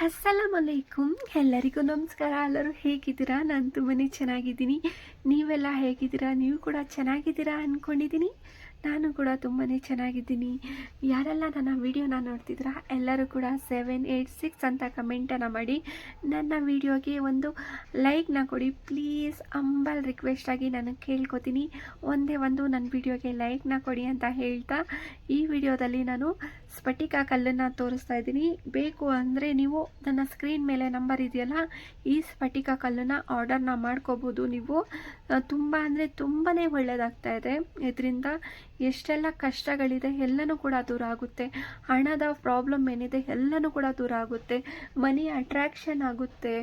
ಅಸ್ಸಲಾಮಲೈಕುಮ್ ಎಲ್ಲರಿಗೂ ನಮಸ್ಕಾರ. ಎಲ್ಲರೂ ಹೇಗಿದ್ದೀರಾ? ನಾನು ತುಂಬಾ ಚೆನ್ನಾಗಿದ್ದೀನಿ. ನೀವೆಲ್ಲ ಹೇಗಿದ್ದೀರಾ? ನೀವು ಕೂಡ ಚೆನ್ನಾಗಿದ್ದೀರಾ ಅಂದ್ಕೊಂಡಿದ್ದೀನಿ ನಾನು ಕೂಡ ತುಂಬಾ ಚೆನ್ನಾಗಿದ್ದೀನಿ. ಯಾರೆಲ್ಲ ನನ್ನ ವೀಡಿಯೋನ ನೋಡ್ತಿದ್ರ ಎಲ್ಲರೂ ಕೂಡ ಸೆವೆನ್ ಏಯ್ಟ್ ಸಿಕ್ಸ್ ಅಂತ ಕಮೆಂಟನ್ನು ಮಾಡಿ. ನನ್ನ ವೀಡಿಯೋಗೆ ಒಂದು ಲೈಕ್ನ ಕೊಡಿ. ಪ್ಲೀಸ್ ಅಂಬಲ್ ರಿಕ್ವೆಸ್ಟಾಗಿ ನಾನು ಕೇಳ್ಕೊತೀನಿ. ಒಂದೇ ಒಂದು ನನ್ನ ವೀಡಿಯೋಗೆ ಲೈಕ್ನ ಕೊಡಿ ಅಂತ ಹೇಳ್ತಾ, ಈ ವಿಡಿಯೋದಲ್ಲಿ ನಾನು ಸ್ಫಟಿಕ ಕಲ್ಲನ್ನು ತೋರಿಸ್ತಾ ಇದ್ದೀನಿ. ಬೇಕು ಅಂದರೆ ನೀವು ನನ್ನ ಸ್ಕ್ರೀನ್ ಮೇಲೆ ನಂಬರ್ ಇದೆಯಲ್ಲ, ಈ ಸ್ಫಟಿಕ ಕಲ್ಲನ್ನು ಆರ್ಡರ್ನ ಮಾಡ್ಕೋಬೋದು ನೀವು. ತುಂಬ ಅಂದರೆ ತುಂಬಾ ಒಳ್ಳೆಯದಾಗ್ತಾ ಇದೆ. ಇದರಿಂದ ಎಷ್ಟೆಲ್ಲ ಕಷ್ಟಗಳಿದೆ, ಎಲ್ಲನೂ ಕೂಡ ದೂರ ಆಗುತ್ತೆ. ಹಣದ ಪ್ರಾಬ್ಲಮ್ ಏನಿದೆ, ಎಲ್ಲನೂ ಕೂಡ ದೂರ ಆಗುತ್ತೆ. ಮನಿ ಅಟ್ರ್ಯಾಕ್ಷನ್ ಆಗುತ್ತೆ.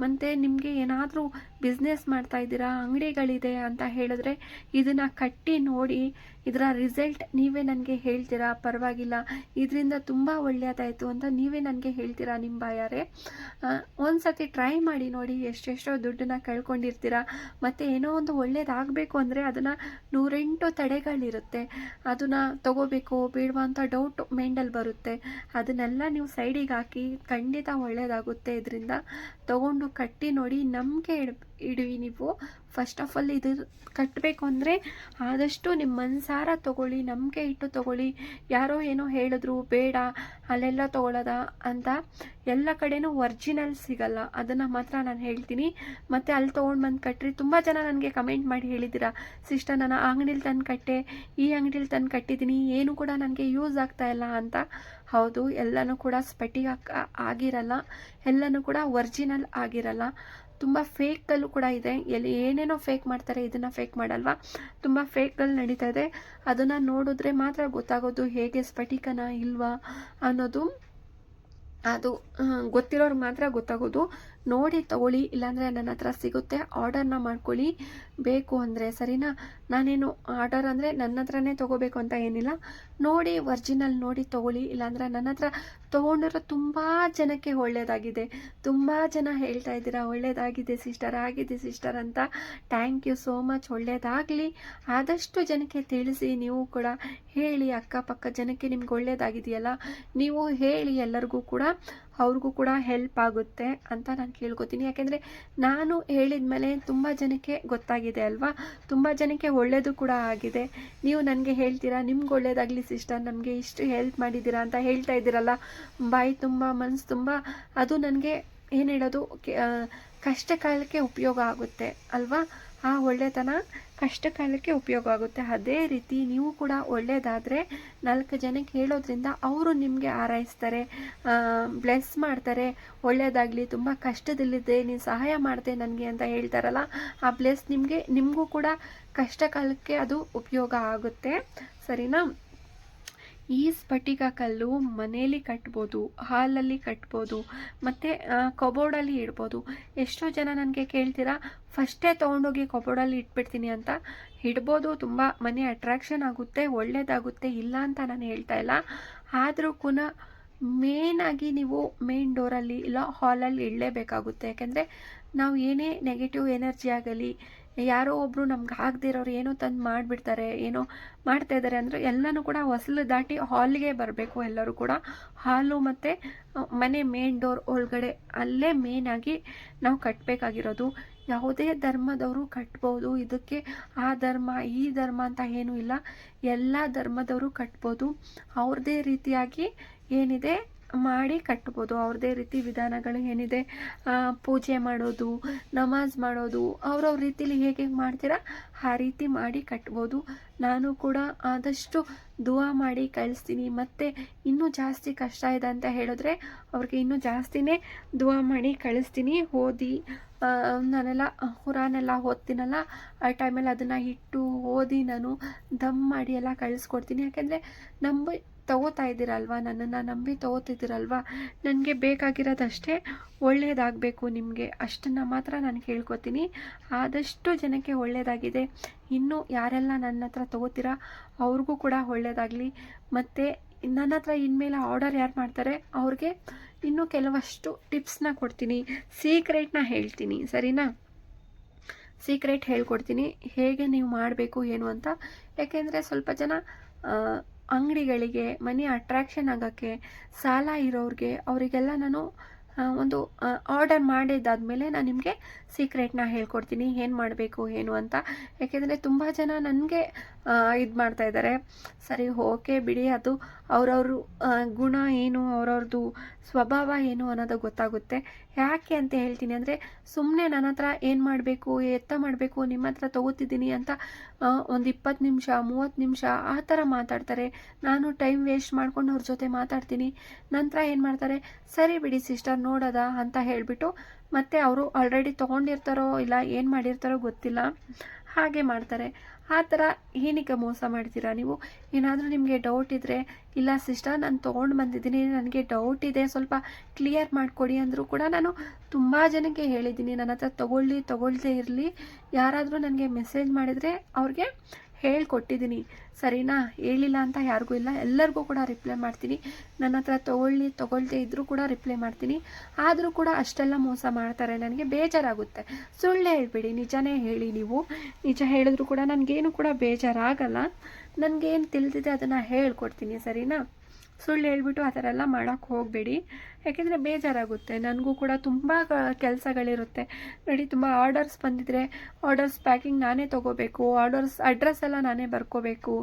ಮತ್ತು ನಿಮಗೆ ಏನಾದರೂ ಬಿಸ್ನೆಸ್ ಮಾಡ್ತಾ ಇದ್ದೀರಾ, ಅಂಗಡಿಗಳಿದೆ ಅಂತ ಹೇಳಿದ್ರೆ, ಇದನ್ನು ಕಟ್ಟಿ ನೋಡಿ ಇದರ ರಿಸಲ್ಟ್ ನೀವೇ ನನಗೆ ಹೇಳ್ತೀರಾ? ಪರವಾಗಿಲ್ಲ. ಇದರಿಂದ ತುಂಬ ಒಳ್ಳೆಯದಾಯಿತು ಅಂತ ನೀವೇ ನನಗೆ ಹೇಳ್ತೀರಾ ನಿಮ್ಮ ಬಾಯಾರೆ? ಒಂದು ಸತಿ ಟ್ರೈ ಮಾಡಿ ನೋಡಿ ಎಷ್ಟೆಷ್ಟೋ ದುಡ್ಡನ್ನ ಕಳ್ಕೊಂಡಿರ್ತೀರಾ? ಮತ್ತು ಏನೋ ಒಂದು ಒಳ್ಳೇದಾಗಬೇಕು ಅಂದರೆ ಅದನ್ನು ನೂರೆಂಟು ತಡೆಗಳಿರುತ್ತೆ. ಅದನ್ನು ತಗೋಬೇಕು ಬೇಡವಾ ಡೌಟ್ ಮೈಂಡಲ್ಲಿ ಬರುತ್ತೆ. ಅದನ್ನೆಲ್ಲ ನೀವು ಸೈಡಿಗೆ ಹಾಕಿ ಖಂಡಿತ ಒಳ್ಳೆಯದಾಗುತ್ತೆ ಇದರಿಂದ ತಗೊಂಡು ಕಟ್ಟಿ ನೋಡಿ ಇಡ್ ಇಡುವಿ ನೀವು. ಫಸ್ಟ್ ಆಫ್ ಆಲ್ ಇದು ಕಟ್ಟಬೇಕು ಅಂದರೆ ಆದಷ್ಟು ನಿಮ್ಮ ಮನಸಾರ ತೊಗೊಳ್ಳಿ ನಂಬಿಕೆ ಇಟ್ಟು ತೊಗೊಳ್ಳಿ. ಯಾರೋ ಏನೋ ಹೇಳಿದ್ರು, ಬೇಡ, ಅಲ್ಲೆಲ್ಲ ತೊಗೊಳದ ಅಂತ ಎಲ್ಲ ಕಡೆನೂ ಒರ್ಜಿನಲ್ ಸಿಗಲ್ಲ. ಅದನ್ನು ಮಾತ್ರ ನಾನು ಹೇಳ್ತೀನಿ. ಮತ್ತು ಅಲ್ಲಿ ತೊಗೊಂಡು ಬಂದು ಕಟ್ಟ್ರಿ ತುಂಬ ಜನ ನನಗೆ ಕಮೆಂಟ್ ಮಾಡಿ ಹೇಳಿದ್ದೀರಾ, ಸಿಸ್ಟರ್, ನಾನು ಅಂಗಡಿಲಿ ತಂದು ಕಟ್ಟೆ, ಈ ಅಂಗಡಿಲಿ ತಂದು ಕಟ್ಟಿದ್ದೀನಿ, ಏನು ಕೂಡ ನನಗೆ ಯೂಸ್ ಆಗ್ತಾ ಇಲ್ಲ ಅಂತ. ಹೌದು, ಎಲ್ಲನೂ ಕೂಡ ಸ್ಪಟಿಗೆ ಆಗಿರಲ್ಲ. ಎಲ್ಲನೂ ಕೂಡ ಒರ್ಜಿನಲ್ ಆಗಿರಲ್ಲ. ತುಂಬ ಫೇಕಲ್ಲು ಕೂಡ ಇದೆ. ಎಲ್ಲಿ ಏನೇನೋ ಫೇಕ್ ಮಾಡ್ತಾರೆ, ಇದನ್ನು ಫೇಕ್ ಮಾಡಲ್ವಾ? ತುಂಬ ಫೇಕ್ಗಳು ನಡೀತಾ ಇದೆ. ಅದನ್ನು ನೋಡಿದ್ರೆ ಮಾತ್ರ ಗೊತ್ತಾಗೋದು ಹೇಗೆ ಸ್ಫಟಿಕನ ಇಲ್ವಾ ಅನ್ನೋದು. ಅದು ಗೊತ್ತಿರೋರು ಮಾತ್ರ ಗೊತ್ತಾಗೋದು. ನೋಡಿ, ತಗೊಳ್ಳಿ. ಇಲ್ಲಾಂದರೆ ನನ್ನ ಹತ್ರ ಸಿಗುತ್ತೆ. ಆರ್ಡರ್ನ ಮಾಡ್ಕೊಳ್ಳಿ. ಬೇಕು ಅಂದರೆ, ಸರಿನಾ? ನಾನೇನು ಆರ್ಡರ್ ಅಂದರೆ ನನ್ನ ಹತ್ರನೇ ತೊಗೋಬೇಕು ಅಂತ ಏನಿಲ್ಲ. ನೋಡಿ, ಒರ್ಜಿನಲ್ ನೋಡಿ, ತೊಗೊಳ್ಳಿ. ಇಲ್ಲಾಂದರೆ ನನ್ನ ಹತ್ರ ತೊಗೊಂಡಿರೋ ತುಂಬ ಜನಕ್ಕೆ ಒಳ್ಳೆಯದಾಗಿದೆ ತುಂಬ ಜನ ಹೇಳ್ತಾ ಇದ್ದೀರಾ ಒಳ್ಳೆಯದಾಗಿದೆ ಸಿಸ್ಟರ್, ಆಗಿದೆ ಸಿಸ್ಟರ್ ಅಂತ. Thank you so much. ಒಳ್ಳೆಯದಾಗಲಿ ಆದಷ್ಟು ಜನಕ್ಕೆ ತಿಳಿಸಿ, ನೀವು ಕೂಡ ಹೇಳಿ, ಅಕ್ಕಪಕ್ಕ ಜನಕ್ಕೆ ನಿಮ್ಗೆ ಒಳ್ಳೆಯದಾಗಿದೆಯಲ್ಲ ನೀವು ಹೇಳಿ ಎಲ್ಲರಿಗೂ ಕೂಡ ಅವ್ರಿಗೂ ಕೂಡ ಹೆಲ್ಪ್ ಆಗುತ್ತೆ ಅಂತ ನಾನು ಕೇಳ್ಕೊತೀನಿ. ಯಾಕೆಂದರೆ ನಾನು ಹೇಳಿದ ಮೇಲೆ ತುಂಬ ಜನಕ್ಕೆ ಗೊತ್ತಾಗಿದೆ ಅಲ್ವಾ? ತುಂಬ ಜನಕ್ಕೆ ಒಳ್ಳೆಯದು ಕೂಡ ಆಗಿದೆ. ನೀವು ನನಗೆ ಹೇಳ್ತೀರಾ? ನಿಮ್ಗೆ ಒಳ್ಳೇದಾಗಲಿ ಸಿಸ್ಟರ್ ನಮಗೆ ಇಷ್ಟು ಹೆಲ್ಪ್ ಮಾಡಿದ್ದೀರಾ ಅಂತ ಹೇಳ್ತಾ ಇದ್ದೀರಲ್ಲ? ಬಾಯಿ ತುಂಬ ಮನಸ್ಸು ತುಂಬ, ಅದು ನನಗೆ ಏನು ಹೇಳೋದು ಕಷ್ಟ ಕಾಲಕ್ಕೆ ಉಪಯೋಗ ಆಗುತ್ತೆ ಅಲ್ವಾ? ಆ ಒಳ್ಳೆತನ ಕಷ್ಟ ಕಾಲಕ್ಕೆ ಉಪಯೋಗ ಆಗುತ್ತೆ. ಅದೇ ರೀತಿ ನೀವು ಕೂಡ ಒಳ್ಳೆಯದಾದರೆ ನಾಲ್ಕು ಜನಕ್ಕೆ ಹೇಳೋದ್ರಿಂದ ಅವರು ನಿಮಗೆ ಆರೈಸ್ತಾರೆ ಬ್ಲೆಸ್ ಮಾಡ್ತಾರೆ. ಒಳ್ಳೆಯದಾಗಲಿ ತುಂಬ ಕಷ್ಟದಲ್ಲಿದ್ದೆ, ನೀನು ಸಹಾಯ ಮಾಡಿದೆ ನನಗೆ ಅಂತ ಹೇಳ್ತಾರಲ್ಲ, ಆ ಬ್ಲೆಸ್ ನಿಮಗೆ, ನಿಮಗೂ ಕೂಡ ಕಷ್ಟ ಕಾಲಕ್ಕೆ ಅದು ಉಪಯೋಗ ಆಗುತ್ತೆ. ಸರಿನಾ? ಈ ಸ್ಫಟಿಕ ಕಲ್ಲು ಮನೆಯಲ್ಲಿ ಕಟ್ಬೋದು, ಹಾಲಲ್ಲಿ ಕಟ್ಬೋದು, ಮತ್ತು ಕಬೋರ್ಡಲ್ಲಿ ಇಡ್ಬೋದು. ಎಷ್ಟೋ ಜನ ನನಗೆ ಕೇಳ್ತೀರಾ, ಫಸ್ಟೇ ತೊಗೊಂಡೋಗಿ ಕಬೋರ್ಡಲ್ಲಿ ಇಟ್ಬಿಡ್ತೀನಿ ಅಂತ. ಇಡ್ಬೋದು, ತುಂಬ ಮನೆ ಅಟ್ರಾಕ್ಷನ್ ಆಗುತ್ತೆ ಒಳ್ಳೆಯದಾಗುತ್ತೆ ಇಲ್ಲ ಅಂತ ನಾನು ಹೇಳ್ತಾ ಇಲ್ಲ. ಆದರೂ ಕೂಡ ಮೇನಾಗಿ ನೀವು ಮೇನ್ ಡೋರಲ್ಲಿ ಇಲ್ಲ ಹಾಲಲ್ಲಿ ಇಡಲೇಬೇಕಾಗುತ್ತೆ. ಯಾಕೆಂದರೆ, ನಾವು ಏನೇ ನೆಗೆಟಿವ್ ಎನರ್ಜಿ ಆಗಲಿ ಯಾರೋ ಒಬ್ಬರು ನಮ್ಗೆ ಆಗದಿರೋರು ಏನೋ ತಂದು ಮಾಡಿಬಿಡ್ತಾರೆ, ಏನೋ ಮಾಡ್ತಾ ಇದ್ದಾರೆ ಅಂದರೆ ಎಲ್ಲನೂ ಕೂಡ ಹೊಸಲು ದಾಟಿ ಹಾಲ್ಗೆ ಬರಬೇಕು ಎಲ್ಲರೂ ಕೂಡ. ಹಾಲು ಮತ್ತು ಮನೆ ಮೇನ್ ಡೋರ್ ಒಳಗಡೆ ಅಲ್ಲೇ ಮೇನಾಗಿ ನಾವು ಕಟ್ಟಬೇಕಾಗಿರೋದು ಯಾವುದೇ ಧರ್ಮದವರು ಕಟ್ಬೋದು, ಇದಕ್ಕೆ ಆ ಧರ್ಮ, ಈ ಧರ್ಮ ಅಂತ ಏನೂ ಇಲ್ಲ. ಎಲ್ಲ ಧರ್ಮದವರು ಕಟ್ಬೋದು. ಅವ್ರದ್ದೇ ರೀತಿಯಾಗಿ ಏನಿದೆ ಮಾಡಿ ಕಟ್ಬೋದು. ಅವ್ರದ್ದೇ ರೀತಿ ವಿಧಾನಗಳು ಏನಿದೆ ಪೂಜೆ ಮಾಡೋದು, ನಮಾಜ್ ಮಾಡೋದು, ಅವ್ರವ್ರ ರೀತಿಲಿ ಹೇಗೆ ಹೇಗೆ ಮಾಡ್ತೀರಾ, ಆ ರೀತಿ ಮಾಡಿ ಕಟ್ಬೋದು. ನಾನು ಕೂಡ ಆದಷ್ಟು ದುವಾ ಮಾಡಿ ಕಳಿಸ್ತೀನಿ ಮತ್ತು ಇನ್ನೂ ಜಾಸ್ತಿ ಕಷ್ಟ ಇದೆ ಅಂತ ಹೇಳಿದ್ರೆ ಅವ್ರಿಗೆ ಇನ್ನೂ ಜಾಸ್ತಿನೇ ದುವಾ ಮಾಡಿ ಕಳಿಸ್ತೀನಿ. ಓದಿ ನಾನೆಲ್ಲ ಹುರಾನೆಲ್ಲ ಓದ್ತೀನಲ್ಲ, ಆ ಟೈಮಲ್ಲಿ ಅದನ್ನು ಇಟ್ಟು ಓದಿ ನಾನು ದಮ್ ಮಾಡಿ ಎಲ್ಲ ಕಳಿಸ್ಕೊಡ್ತೀನಿ. ಯಾಕೆಂದರೆ ನಮ್ಮ ತಗೋತಾ ಇದ್ದೀರಲ್ವ ನನ್ನನ್ನು ನಂಬಿ ತಗೋತಿದ್ದೀರಲ್ವ? ನನಗೆ ಬೇಕಾಗಿರೋದಷ್ಟೇ ಒಳ್ಳೆಯದಾಗಬೇಕು ನಿಮಗೆ. ಅಷ್ಟನ್ನು ಮಾತ್ರ ನಾನು ಕೇಳ್ಕೊತೀನಿ. ಆದಷ್ಟು ಜನಕ್ಕೆ ಒಳ್ಳೆಯದಾಗಿದೆ ಇನ್ನೂ ಯಾರೆಲ್ಲ ನನ್ನ ಹತ್ರ ತಗೋತೀರಾ, ಅವ್ರಿಗೂ ಕೂಡ ಒಳ್ಳೆಯದಾಗಲಿ ಮತ್ತು ನನ್ನ ಹತ್ರ ಇನ್ಮೇಲೆ ಆರ್ಡರ್ ಯಾರು ಮಾಡ್ತಾರೆ, ಅವ್ರಿಗೆ ಇನ್ನೂ ಕೆಲವಷ್ಟು ಟಿಪ್ಸ್ನ ಕೊಡ್ತೀನಿ. ಸೀಕ್ರೆಟ್ನ ಹೇಳ್ತೀನಿ, ಸರಿನಾ? ಸೀಕ್ರೆಟ್ ಹೇಳ್ಕೊಡ್ತೀನಿ. ಹೇಗೆ ನೀವು ಮಾಡಬೇಕು, ಏನು ಅಂತ. ಯಾಕೆಂದರೆ ಸ್ವಲ್ಪ ಜನ ಅಂಗಡಿಗಳಿಗೆ, ಮನಿ ಅಟ್ರ್ಯಾಕ್ಷನ್ ಆಗೋಕ್ಕೆ ಸಾಲ ಇರೋರಿಗೆ ಅವರಿಗೆಲ್ಲ ನಾನು ಒಂದು ಆರ್ಡರ್ ಮಾಡಿದ್ದಾದಮೇಲೆ ನಾನು ನಿಮಗೆ ಸೀಕ್ರೆಟ್ನ ಹೇಳ್ಕೊಡ್ತೀನಿ, ಏನು ಮಾಡಬೇಕು, ಏನು ಅಂತ. ಯಾಕೆಂದರೆ ತುಂಬ ಜನ ನನಗೆ ಇದು ಮಾಡ್ತಾ ಇದ್ದಾರೆ ಸರಿ, ಓಕೆ ಬಿಡಿ, ಅದು ಅವ್ರವ್ರ ಗುಣ ಏನು ಅವ್ರವ್ರದ್ದು ಸ್ವಭಾವ ಏನು ಅನ್ನೋದು ಗೊತ್ತಾಗುತ್ತೆ. ಯಾಕೆ ಅಂತ ಹೇಳ್ತೀನಿ ಅಂದರೆ ಸುಮ್ಮನೆ ನನ್ನ ಹತ್ರ ಏನು ಮಾಡಬೇಕು, ಎತ್ತ ಮಾಡಬೇಕು ನಿಮ್ಮ ಹತ್ರ ತೊಗೋತಿದ್ದೀನಿ ಅಂತ ಒಂದು ಇಪ್ಪತ್ತು ನಿಮಿಷ, ಮೂವತ್ತು ನಿಮಿಷ, ಆ ಥರ ಮಾತಾಡ್ತಾರೆ. ನಾನು ಟೈಮ್ ವೇಸ್ಟ್ ಮಾಡ್ಕೊಂಡು ಅವ್ರ ಜೊತೆ ಮಾತಾಡ್ತೀನಿ. ನಂತರ ಏನು ಮಾಡ್ತಾರೆ? ಸರಿ ಬಿಡಿ ಸಿಸ್ಟರ್ ನೋಡೋದ ಅಂತ ಹೇಳಿಬಿಟ್ಟು ಮತ್ತೆ ಅವರು ಆಲ್ರೆಡಿ ತೊಗೊಂಡಿರ್ತಾರೋ ಇಲ್ಲ ಏನು ಮಾಡಿರ್ತಾರೋ ಗೊತ್ತಿಲ್ಲ. ಹಾಗೆ ಮಾಡ್ತಾರೆ. ಆ ಥರ ಏನಕ್ಕೆ ಮೋಸ ಮಾಡ್ತೀರಾ ನೀವು? ಏನಾದರೂ ನಿಮಗೆ ಡೌಟ್ ಇದ್ದರೆ ಇಲ್ಲ ಸಿಸ್ಟರ್, ನಾನು ತೊಗೊಂಡು ಬಂದಿದ್ದೀನಿ, ನನಗೆ ಡೌಟ್ ಇದೆ, ಸ್ವಲ್ಪ ಕ್ಲಿಯರ್ ಮಾಡಿಕೊಡಿ ಅಂದರೂ ಕೂಡ ನಾನು ತುಂಬ ಜನಕ್ಕೆ ಹೇಳಿದ್ದೀನಿ. ನನ್ನ ಹತ್ರ ತೊಗೊಳ್ಳಿ, ತೊಗೊಳ್ದೇ ಇರಲಿ. ಯಾರಾದರೂ ನನಗೆ ಮೆಸೇಜ್ ಮಾಡಿದರೆ ಅವ್ರಿಗೆ ಹೇಳ್ಕೊಟ್ಟಿದ್ದೀನಿ. ಸರಿನಾ? ಹೇಳಿಲ್ಲ ಅಂತ ಯಾರಿಗೂ ಇಲ್ಲ. ಎಲ್ಲರಿಗೂ ಕೂಡ ರಿಪ್ಲೈ ಮಾಡ್ತೀನಿ. ನನ್ನ ಹತ್ರ ತೊಗೊಳ್ಳಿ, ತೊಗೊಳ್ದೇ ಇದ್ದರೂ ಕೂಡ ರಿಪ್ಲೈ ಮಾಡ್ತೀನಿ. ಆದರೂ ಕೂಡ ಅಷ್ಟೆಲ್ಲ ಮೋಸ ಮಾಡ್ತಾರೆ. ನನಗೆ ಬೇಜಾರಾಗುತ್ತೆ. ಸುಳ್ಳೇ ಹೇಳಬೇಡಿ. ನಿಜನೇ ಹೇಳಿ ನೀವು. ನಿಜ ಹೇಳಿದ್ರು ಕೂಡ ನನಗೇನು ಕೂಡ ಬೇಜಾರಾಗಲ್ಲ. ನನಗೇನು ತಿಳಿದಿದೆ ಅದನ್ನು ಹೇಳ್ಕೊಡ್ತೀನಿ. ಸರಿನಾ? ಸುಳ್ಳು ಹೇಳ್ಬಿಟ್ಟು ಆ ಥರ ಎಲ್ಲ ಮಾಡೋಕ್ಕೆ ಹೋಗಬೇಡಿ. ಯಾಕೆಂದರೆ ಬೇಜಾರಾಗುತ್ತೆ. ನನಗೂ ಕೂಡ ತುಂಬ ಕೆಲಸಗಳಿರುತ್ತೆ. ನೋಡಿ, ತುಂಬ ಆರ್ಡರ್ಸ್ ಬಂದಿದ್ರೆ ಆರ್ಡರ್ಸ್ ಪ್ಯಾಕಿಂಗ್ ನಾನೇ ತೊಗೋಬೇಕು. ಆರ್ಡರ್ಸ್ ಅಡ್ರೆಸ್ ಎಲ್ಲ ನಾನೇ ಬರ್ಕೋಬೇಕು.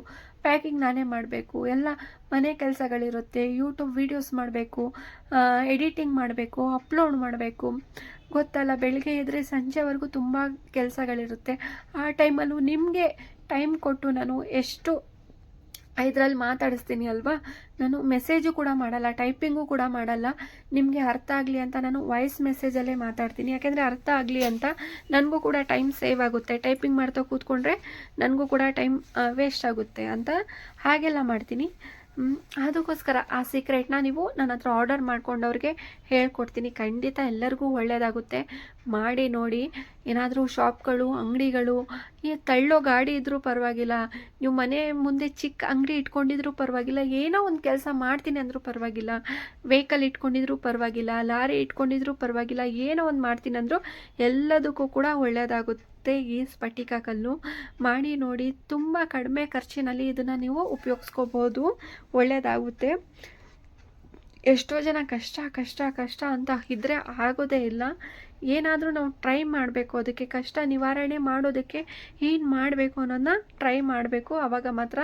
ಪ್ಯಾಕಿಂಗ್ ನಾನೇ ಮಾಡಬೇಕು. ಎಲ್ಲ ಮನೆ ಕೆಲಸಗಳಿರುತ್ತೆ. ಯೂಟ್ಯೂಬ್ ವೀಡಿಯೋಸ್ ಮಾಡಬೇಕು. ಎಡಿಟಿಂಗ್ ಮಾಡಬೇಕು. ಅಪ್ಲೋಡ್ ಮಾಡಬೇಕು. ಗೊತ್ತಲ್ಲ, ಬೆಳಗ್ಗೆ ಎದ್ರೆ ಸಂಜೆವರೆಗೂ ತುಂಬ ಕೆಲಸಗಳಿರುತ್ತೆ. ಆ ಟೈಮಲ್ಲೂ ನಿಮಗೆ ಟೈಮ್ ಕೊಟ್ಟು ನಾನು ಎಷ್ಟು ಇದರಲ್ಲಿ ಮಾತಾಡಿಸ್ತೀನಿ ಅಲ್ವಾ? ನಾನು ಮೆಸೇಜು ಕೂಡ ಮಾಡಲ್ಲ ಟೈಪಿಂಗು ಕೂಡ ಮಾಡಲ್ಲ. ನಿಮಗೆ ಅರ್ಥ ಆಗಲಿ ಅಂತ ನಾನು ವಾಯ್ಸ್ ಮೆಸೇಜಲ್ಲೇ ಮಾತಾಡ್ತೀನಿ. ಯಾಕೆಂದರೆ ಅರ್ಥ ಆಗಲಿ ಅಂತ ನನಗೂ ಕೂಡ ಟೈಮ್ ಸೇವ್ ಆಗುತ್ತೆ. ಟೈಪಿಂಗ್ ಮಾಡ್ತಾ ಕೂತ್ಕೊಂಡ್ರೆ ನನಗೂ ಕೂಡ ಟೈಮ್ ವೇಸ್ಟ್ ಆಗುತ್ತೆ ಅಂತ ಹಾಗೆಲ್ಲ ಮಾಡ್ತೀನಿ. ಅದಕ್ಕೋಸ್ಕರ ಆ ಸೀಕ್ರೆಟ್ನ ನೀವು ನನ್ನ ಹತ್ರ ಆರ್ಡರ್ ಮಾಡ್ಕೊಂಡವ್ರಿಗೆ ಹೇಳ್ಕೊಡ್ತೀನಿ. ಖಂಡಿತ ಎಲ್ಲರಿಗೂ ಒಳ್ಳೆಯದಾಗುತ್ತೆ ಮಾಡಿ ನೋಡಿ. ಏನಾದರೂ ಶಾಪ್ಗಳು ಅಂಗಡಿಗಳು, ಈ ತಳ್ಳೋ ಗಾಡಿ ಇದ್ದರೂ ಪರವಾಗಿಲ್ಲ. ನೀವು ಮನೆ ಮುಂದೆ ಚಿಕ್ಕ ಅಂಗಡಿ ಇಟ್ಕೊಂಡಿದ್ರೂ ಪರವಾಗಿಲ್ಲ. ಏನೋ ಒಂದು ಕೆಲಸ ಮಾಡ್ತೀನಿ ಅಂದರೂ ಪರವಾಗಿಲ್ಲ. ವೆಹಿಕಲ್ ಇಟ್ಕೊಂಡಿದ್ರೂ ಪರವಾಗಿಲ್ಲ. ಲಾರಿ ಇಟ್ಕೊಂಡಿದ್ರೂ ಪರವಾಗಿಲ್ಲ. ಏನೋ ಒಂದು ಮಾಡ್ತೀನಿ ಅಂದರೂ ಎಲ್ಲದಕ್ಕೂ ಕೂಡ ಒಳ್ಳೆಯದಾಗುತ್ತೆ ಈ ಸ್ಫಟಿಕ ಕಲ್ಲು ಮಾಡಿ ನೋಡಿ ತುಂಬ ಕಡಿಮೆ ಖರ್ಚಿನಲ್ಲಿ ಇದನ್ನು ನೀವು ಉಪಯೋಗಿಸ್ಕೋಬೋದು. ಒಳ್ಳೆಯದಾಗುತ್ತೆ ಎಷ್ಟೋ ಜನ ಕಷ್ಟ ಕಷ್ಟ ಕಷ್ಟ ಅಂತ ಇದ್ದರೆ ಆಗೋದೇ ಇಲ್ಲ. ಏನಾದರೂ ನಾವು ಟ್ರೈ ಮಾಡಬೇಕು, ಅದಕ್ಕೆ ಕಷ್ಟ ನಿವಾರಣೆ ಮಾಡೋದಕ್ಕೆ ಏನು ಮಾಡಬೇಕು ಅನ್ನೋದನ್ನ ಟ್ರೈ ಮಾಡಬೇಕು. ಆವಾಗ ಮಾತ್ರ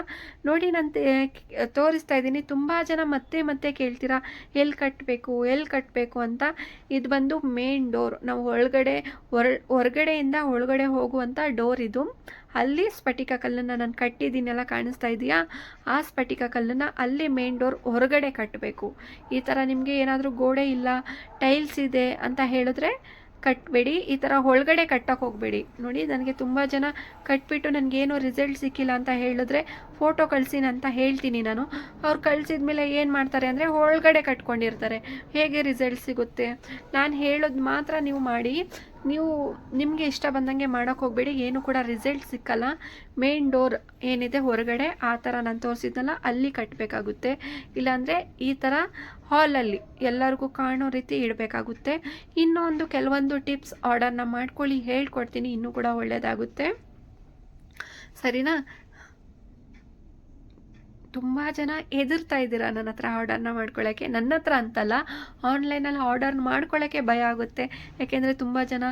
ನೋಡಿ ನಾನು ತೋರಿಸ್ತಾ ಇದ್ದೀನಿ, ತುಂಬ ಜನ ಮತ್ತೆ ಮತ್ತೆ ಕೇಳ್ತೀರಾ, ಎಲ್ಲಿ ಕಟ್ಟಬೇಕು ಎಲ್ಲಿ ಕಟ್ಟಬೇಕು ಅಂತ. ಇದು ಬಂದು ಮೇನ್ ಡೋರ್ ನಾವು ಒಳಗಡೆ ಹೊರ ಹೊರಗಡೆಯಿಂದ ಒಳಗಡೆ ಹೋಗುವಂಥ ಡೋರ್ ಇದು. ಅಲ್ಲಿ ಸ್ಫಟಿಕ ಕಲ್ಲನ್ನು ನಾನು ಕಟ್ಟಿದ್ದೀನೆಲ್ಲ ಕಾಣಿಸ್ತಾ ಇದೆಯಾ? ಆ ಸ್ಫಟಿಕ ಕಲ್ಲನ್ನು ಅಲ್ಲಿ ಮೇನ್ ಡೋರ್ ಹೊರಗಡೆ ಕಟ್ಟಬೇಕು ಈ ಥರ ನಿಮಗೆ ಏನಾದರೂ ಗೋಡೆ ಇಲ್ಲ ಟೈಲ್ಸ್ ಇದೆ ಅಂತ ಹೇಳಿದ್ರೆ ಕಟ್ಟಬೇಡಿ ಈ ಥರ ಒಳಗಡೆ ಕಟ್ಟಕ್ಕೆ ಹೋಗಬೇಡಿ. ನೋಡಿ, ನನಗೆ ತುಂಬ ಜನ ಕಟ್ಬಿಟ್ಟು ನನಗೇನು ರಿಸಲ್ಟ್ ಸಿಕ್ಕಿಲ್ಲ ಅಂತ ಹೇಳಿದ್ರೆ ಫೋಟೋ ಕಳಿಸಿನ ಅಂತ ಹೇಳ್ತೀನಿ ನಾನು. ಅವ್ರು ಕಳಿಸಿದ ಮೇಲೆ ಏನು ಮಾಡ್ತಾರೆ ಅಂದರೆ ಒಳಗಡೆ ಕಟ್ಕೊಂಡಿರ್ತಾರೆ. ಹೇಗೆ ರಿಸಲ್ಟ್ ಸಿಗುತ್ತೆ? ನಾನು ಹೇಳೋದು ಮಾತ್ರ ನೀವು ಮಾಡಿ. ನೀವು ನಿಮಗೆ ಇಷ್ಟ ಬಂದಂಗೆ ಮಾಡೋಕ್ಕೆ ಹೋಗಬೇಡಿ. ಏನು ಕೂಡ ರಿಸಲ್ಟ್ ಸಿಕ್ಕಲ್ಲ. ಮೇನ್ ಡೋರ್ ಏನಿದೆ ಹೊರಗಡೆ, ಆ ಥರ ನಾನು ತೋರಿಸಿದ್ನಲ್ಲ ಅಲ್ಲಿ ಕಟ್ಟಬೇಕಾಗುತ್ತೆ ಇಲ್ಲಾಂದರೆ ಈ ಥರ ಹಾಲಲ್ಲಿ ಎಲ್ಲರಿಗೂ ಕಾಣೋ ರೀತಿ ಇಡಬೇಕಾಗುತ್ತೆ. ಇನ್ನೊಂದು ಕೆಲವೊಂದು ಟಿಪ್ಸ್ ಆರ್ಡರ್ನ ಮಾಡ್ಕೊಳ್ಳಿ, ಹೇಳ್ಕೊಡ್ತೀನಿ. ಇನ್ನೂ ಕೂಡ ಒಳ್ಳೆಯದಾಗುತ್ತೆ ಸರಿನಾ? ತುಂಬ ಜನ ಹೆದರ್ತಾ ಇದ್ದೀರಾ ನನ್ನ ಹತ್ರ ಆರ್ಡರ್ನ ಮಾಡ್ಕೊಳ್ಳೋಕ್ಕೆ ನನ್ನ ಹತ್ರ ಅಂತಲ್ಲ ಆನ್ಲೈನಲ್ಲಿ ಆರ್ಡರ್ ಮಾಡ್ಕೊಳ್ಳೋಕ್ಕೆ ಭಯ ಆಗುತ್ತೆ. ಯಾಕೆಂದರೆ ತುಂಬ ಜನ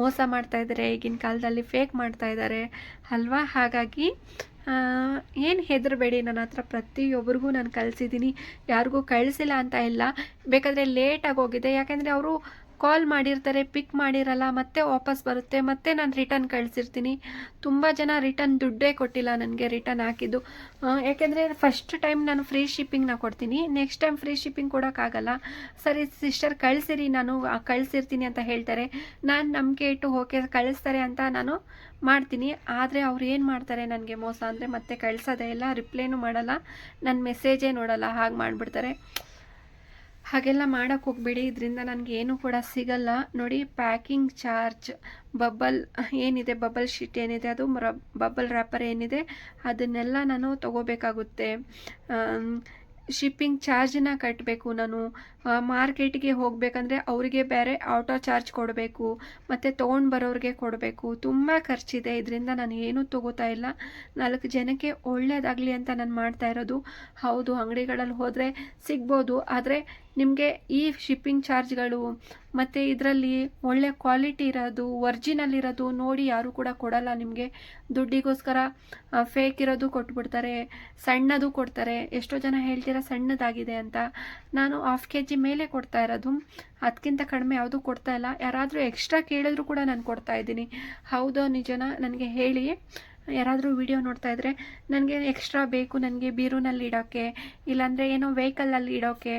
ಮೋಸ ಮಾಡ್ತಾ ಇದ್ದಾರೆ, ಈಗಿನ ಕಾಲದಲ್ಲಿ ಫೇಕ್ ಮಾಡ್ತಾ ಇದ್ದಾರೆ. ಅಲ್ವಾ? ಹಾಗಾಗಿ ಏನು ಹೆದರಬೇಡಿ ನನ್ನ ಹತ್ರ. ಪ್ರತಿಯೊಬ್ಬರಿಗೂ ನಾನು ಕಳಿಸಿದ್ದೀನಿ. ಯಾರಿಗೂ ಕಳಿಸಿಲ್ಲ ಅಂತ ಇಲ್ಲ. ಬೇಕಾದರೆ ಲೇಟಾಗಿ ಹೋಗಿದೆ. ಯಾಕೆಂದರೆ ಅವರು ಕಾಲ್ ಮಾಡಿರ್ತಾರೆ, ಪಿಕ್ ಮಾಡಿರಲ್ಲ, ಮತ್ತೆ ವಾಪಸ್ ಬರುತ್ತೆ, ಮತ್ತೆ ನಾನು ರಿಟರ್ನ್ ಕಳಿಸಿರ್ತೀನಿ. ತುಂಬ ಜನ ರಿಟರ್ನ್ ದುಡ್ಡೇ ಕೊಟ್ಟಿಲ್ಲ ನನಗೆ ರಿಟರ್ನ್ ಹಾಕಿದ್ದು. ಯಾಕೆಂದರೆ ಫಸ್ಟ್ ಟೈಮ್ ನಾನು ಫ್ರೀ ಶಿಪ್ಪಿಂಗ್ನ ಕೊಡ್ತೀನಿ. ನೆಕ್ಸ್ಟ್ ಟೈಮ್ ಫ್ರೀ ಶಿಪ್ಪಿಂಗ್ ಕೊಡೋಕ್ಕಾಗಲ್ಲ ಸರಿ ಸಿಸ್ಟರ್ ಕಳಿಸಿರಿ, ನಾನು ಕಳಿಸಿರ್ತೀನಿ ಅಂತ ಹೇಳ್ತಾರೆ. ನಾನು ನಂಬಿಕೆ ಇಟ್ಟು ಓಕೆ ಕಳಿಸ್ತಾರೆ ಅಂತ ನಾನು ಮಾಡ್ತೀನಿ. ಆದರೆ ಅವ್ರು ಏನು ಮಾಡ್ತಾರೆ ನನಗೆ ಮೋಸ ಅಂದರೆ ಮತ್ತೆ ಕಳಿಸೋದೇ ಇಲ್ಲ ರಿಪ್ಲೈನೂ ಮಾಡಲ್ಲ. ನನ್ನ ಮೆಸೇಜೇ ನೋಡಲ್ಲ, ಹಾಗೆ ಮಾಡಿಬಿಡ್ತಾರೆ. ಹಾಗೆಲ್ಲ ಮಾಡೋಕ್ಕೆ ಹೋಗ್ಬೇಡಿ. ಇದರಿಂದ ನನಗೆ ಏನು ಕೂಡ ಸಿಗಲ್ಲ. ನೋಡಿ ಪ್ಯಾಕಿಂಗ್ ಚಾರ್ಜ್ ಬಬ್ಬಲ್ ಏನಿದೆ ಬಬಲ್ ಶೀಟ್ ಏನಿದೆ, ಅದು ಬಬಲ್ ರ್ಯಾಪರ್ ಏನಿದೆ, ಅದನ್ನೆಲ್ಲ ನಾನು ತಗೋಬೇಕಾಗುತ್ತೆ. ಶಿಪ್ಪಿಂಗ್ ಚಾರ್ಜನ್ನ ಕಟ್ಟಬೇಕು ನಾನು. ಮಾರ್ಕೆಟ್ಗೆ ಹೋಗಬೇಕಂದ್ರೆ ಅವರಿಗೆ ಬೇರೆ ಆಟೋ ಚಾರ್ಜ್ ಕೊಡಬೇಕು, ಮತ್ತು ತೊಗೊಂಡು ಬರೋರಿಗೆ ಕೊಡಬೇಕು. ತುಂಬ ಖರ್ಚಿದೆ. ಇದರಿಂದ ನಾನು ಏನೂ ತಗೋತಾ ಇಲ್ಲ. ನಾಲ್ಕು ಜನಕ್ಕೆ ಒಳ್ಳೆಯದಾಗಲಿ ಅಂತ ನಾನು ಮಾಡ್ತಾ ಇರೋದು. ಹೌದು, ಅಂಗಡಿಗಳಲ್ಲಿ ಹೋದರೆ ಸಿಗ್ಬೋದು. ಆದರೆ ನಿಮಗೆ ಈ ಶಿಪ್ಪಿಂಗ್ ಚಾರ್ಜ್ಗಳು ಮತ್ತು ಇದರಲ್ಲಿ ಒಳ್ಳೆ ಕ್ವಾಲಿಟಿ ಇರೋದು ಒರ್ಜಿನಲ್ ಇರೋದು ನೋಡಿ ಯಾರೂ ಕೂಡ ಕೊಡಲ್ಲ ನಿಮಗೆ. ದುಡ್ಡಿಗೋಸ್ಕರ ಫೇಕ್ ಇರೋದು ಕೊಟ್ಬಿಡ್ತಾರೆ, ಸಣ್ಣದು ಕೊಡ್ತಾರೆ. ಎಷ್ಟೋ ಜನ ಹೇಳ್ತೀರಾ ಸಣ್ಣದಾಗಿದೆ ಅಂತ. ನಾನು ಹಾಫ್ ಕೆ ಜಿ ಮೇಲೆ ಕೊಡ್ತಾ ಇರೋದು. ಅದಕ್ಕಿಂತ ಕಡಿಮೆ ಯಾವುದೂ ಕೊಡ್ತಾ ಇಲ್ಲ. ಯಾರಾದರೂ ಎಕ್ಸ್ಟ್ರಾ ಕೇಳಿದ್ರು ಕೂಡ ನಾನು ಕೊಡ್ತಾ ಇದ್ದೀನಿ. ಹೌದೋ ನಿಜನ ನನಗೆ ಹೇಳಿ. ಯಾರಾದರೂ ವಿಡಿಯೋ ನೋಡ್ತಾ ಇದ್ದರೆ ನನಗೆ ಎಕ್ಸ್ಟ್ರಾ ಬೇಕು ನನಗೆ ಬೀರೂನಲ್ಲಿ ಇಡೋಕ್ಕೆ ಇಲ್ಲಾಂದರೆ ಏನೋ ವೆಹಿಕಲಲ್ಲಿ ಇಡೋಕ್ಕೆ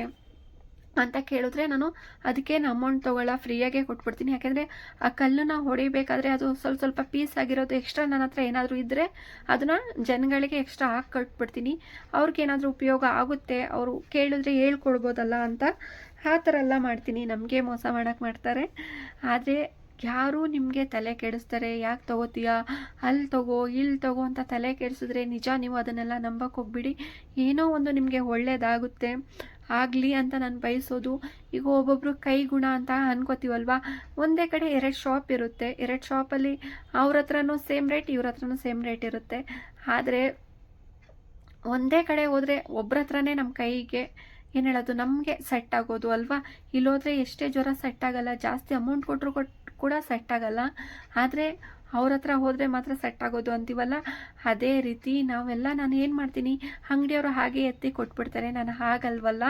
ಅಂತ ಕೇಳಿದ್ರೆ ನಾನು ಅದಕ್ಕೇನು ಅಮೌಂಟ್ ತೊಗೊಳ್ಳ ಫ್ರೀಯಾಗೆ ಕೊಟ್ಬಿಡ್ತೀನಿ. ಯಾಕೆಂದರೆ ಆ ಕಲ್ಲನ್ನ ಹೊಡಿಬೇಕಾದ್ರೆ ಅದು ಸ್ವಲ್ಪ ಸ್ವಲ್ಪ ಪೀಸ್ ಆಗಿರೋದು ಎಕ್ಸ್ಟ್ರಾ ನನ್ನ ಹತ್ರ ಏನಾದರೂ ಇದ್ದರೆ ಅದನ್ನು ಜನಗಳಿಗೆ ಎಕ್ಸ್ಟ್ರಾ ಹಾಕಿ ಕಟ್ಬಿಡ್ತೀನಿ. ಅವ್ರಿಗೇನಾದರೂ ಉಪಯೋಗ ಆಗುತ್ತೆ, ಅವರು ಕೇಳಿದ್ರೆ ಹೇಳ್ಕೊಡ್ಬೋದಲ್ಲ ಅಂತ ಆ ಥರ ಎಲ್ಲ ಮಾಡ್ತೀನಿ. ನಮಗೆ ಮೋಸ ಮಾಡೋಕ್ಕೆ ಮಾಡ್ತಾರೆ. ಆದರೆ ಯಾರು ನಿಮಗೆ ತಲೆ ಕೆಡಿಸ್ತಾರೆ? ಯಾಕೆ ತಗೋತೀಯಾ? ಅಲ್ಲಿ ತಗೋ ಇಲ್ಲಿ ತಗೋ ಅಂತ ತಲೆ ಕೆಡಿಸಿದ್ರೆ ನಿಜ ನೀವು ಅದನ್ನೆಲ್ಲ ನಂಬಕ್ಕೆ ಹೋಗ್ಬಿಡಿ. ಏನೋ ಒಂದು ನಿಮಗೆ ಒಳ್ಳೇದಾಗುತ್ತೆ. ಆಗಲಿ ಅಂತ ನಾನು ಬಯಸೋದು. ಈಗ ಒಬ್ಬೊಬ್ಬರು ಕೈ ಗುಣ ಅಂತ ಅನ್ಕೋತೀವಲ್ವಾ? ಒಂದೇ ಕಡೆ ಎರಡು ಶಾಪ್ ಇರುತ್ತೆ. ಎರಡು ಶಾಪಲ್ಲಿ ಅವ್ರ ಹತ್ರನೂ ಸೇಮ್ ರೇಟ್ ಇವ್ರ ಹತ್ರನೂ ಸೇಮ್ ರೇಟ್ ಇರುತ್ತೆ. ಆದರೆ ಒಂದೇ ಕಡೆ ಹೋದರೆ ಒಬ್ರ ಹತ್ರನೇ ನಮ್ಮ ಕೈಗೆ ಏನು ಹೇಳೋದು? ನಮಗೆ ಸೆಟ್ ಆಗೋದು ಅಲ್ವಾ? ಇಲ್ಲೋದ್ರೆ ಎಷ್ಟೇ ಜ್ವರ ಸೆಟ್ ಆಗಲ್ಲ. ಜಾಸ್ತಿ ಅಮೌಂಟ್ ಕೊಟ್ಟರು ಕೊಟ್ಟು ಕೂಡ ಸೆಟ್ ಆಗಲ್ಲ. ಆದರೆ ಅವ್ರ ಹತ್ರ ಹೋದರೆ ಮಾತ್ರ ಸೆಟ್ ಆಗೋದು ಅಂತೀವಲ್ಲ? ಅದೇ ರೀತಿ ನಾವೆಲ್ಲ ನಾನು ಏನು ಮಾಡ್ತೀನಿ? ಅಂಗಡಿಯವರು ಹಾಗೆ ಎತ್ತಿ ಕೊಟ್ಬಿಡ್ತಾರೆ. ನಾನು ಹಾಗಲ್ವಲ್ಲ?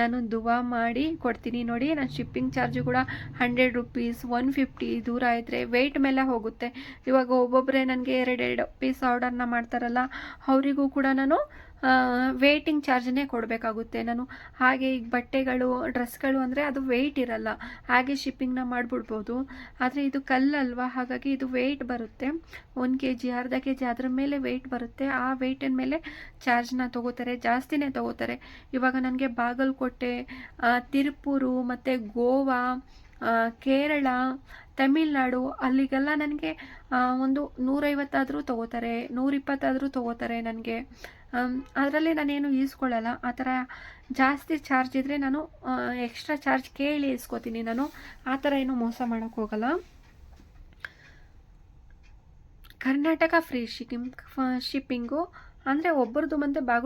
ನಾನು ದುವಾ ಮಾಡಿ ಕೊಡ್ತೀನಿ. ನೋಡಿ, ನಾನು ಶಿಪ್ಪಿಂಗ್ ಚಾರ್ಜು ಕೂಡ ಹಂಡ್ರೆಡ್ ರುಪೀಸ್ ಒನ್ ಫಿಫ್ಟಿ ದೂರ ಇದ್ದರೆ ವೆಯ್ಟ್ ಮೇಲೆ ಹೋಗುತ್ತೆ. ಇವಾಗ ಒಬ್ಬೊಬ್ಬರೇ ನನಗೆ ಎರಡೆರಡು ಪೀಸ್ ಆರ್ಡರ್ನ ಮಾಡ್ತಾರಲ್ಲ, ಅವರಿಗೂ ಕೂಡ ನಾನು ವೇಟಿಂಗ್ ಚಾರ್ಜನ್ನೇ ಕೊಡಬೇಕಾಗುತ್ತೆ. ನಾನು ಹಾಗೆ ಈಗ ಬಟ್ಟೆಗಳು ಡ್ರೆಸ್ಗಳು ಅಂದರೆ ಅದು ವೆಯ್ಟ್ ಇರಲ್ಲ. ಹಾಗೆ ಶಿಪ್ಪಿಂಗ್ನ ಮಾಡಿಬಿಡ್ಬೋದು. ಆದರೆ ಇದು ಕಲ್ಲಲ್ವಾ? ಹಾಗಾಗಿ ಇದು ವೆಯ್ಟ್ ಬರುತ್ತೆ. ಒಂದು ಕೆ ಜಿ ಅರ್ಧ ಕೆ ಜಿ ಅದ್ರ ಮೇಲೆ ವೆಯ್ಟ್ ಬರುತ್ತೆ. ಆ ವೆಯ್ಟಿನ ಮೇಲೆ ಚಾರ್ಜ್ನ ತೊಗೋತಾರೆ, ಜಾಸ್ತಿನೇ ತೊಗೋತಾರೆ. ಇವಾಗ ನನಗೆ ಬಾಗಲಕೋಟೆ ತಿರುಪುರು ಮತ್ತು ಗೋವಾ ಕೇರಳ, ತಮಿಳ್ನಾಡು ಅಲ್ಲಿಗೆಲ್ಲ ನನಗೆ ಒಂದು ನೂರೈವತ್ತಾದರೂ ತೊಗೋತಾರೆ, ನೂರಿಪ್ಪತ್ತಾದರೂ ತೊಗೋತಾರೆ ನನಗೆ. ಅದರಲ್ಲಿ ನಾನೇನು ಈಸ್ಕೊಳ್ಳಲ್ಲ ಆ ಥರ ಜಾಸ್ತಿ ಚಾರ್ಜ್ ಇದ್ದರೆ ನಾನು ಎಕ್ಸ್ಟ್ರಾ ಚಾರ್ಜ್ ಕೇಳಿ ಇಸ್ಕೋತೀನಿ ನಾನು. ಆ ಥರ ಏನು ಮೋಸ ಮಾಡೋಕ್ಕೆ ಹೋಗಲ್ಲ. ಕರ್ನಾಟಕ ಫ್ರೀ ಶಿಪ್ಪಿಂಗ್ ಶಿಪ್ಪಿಂಗು ಅಂದರೆ ಒಬ್ಬರದು ಮತ್ತೆ ಬಾಗು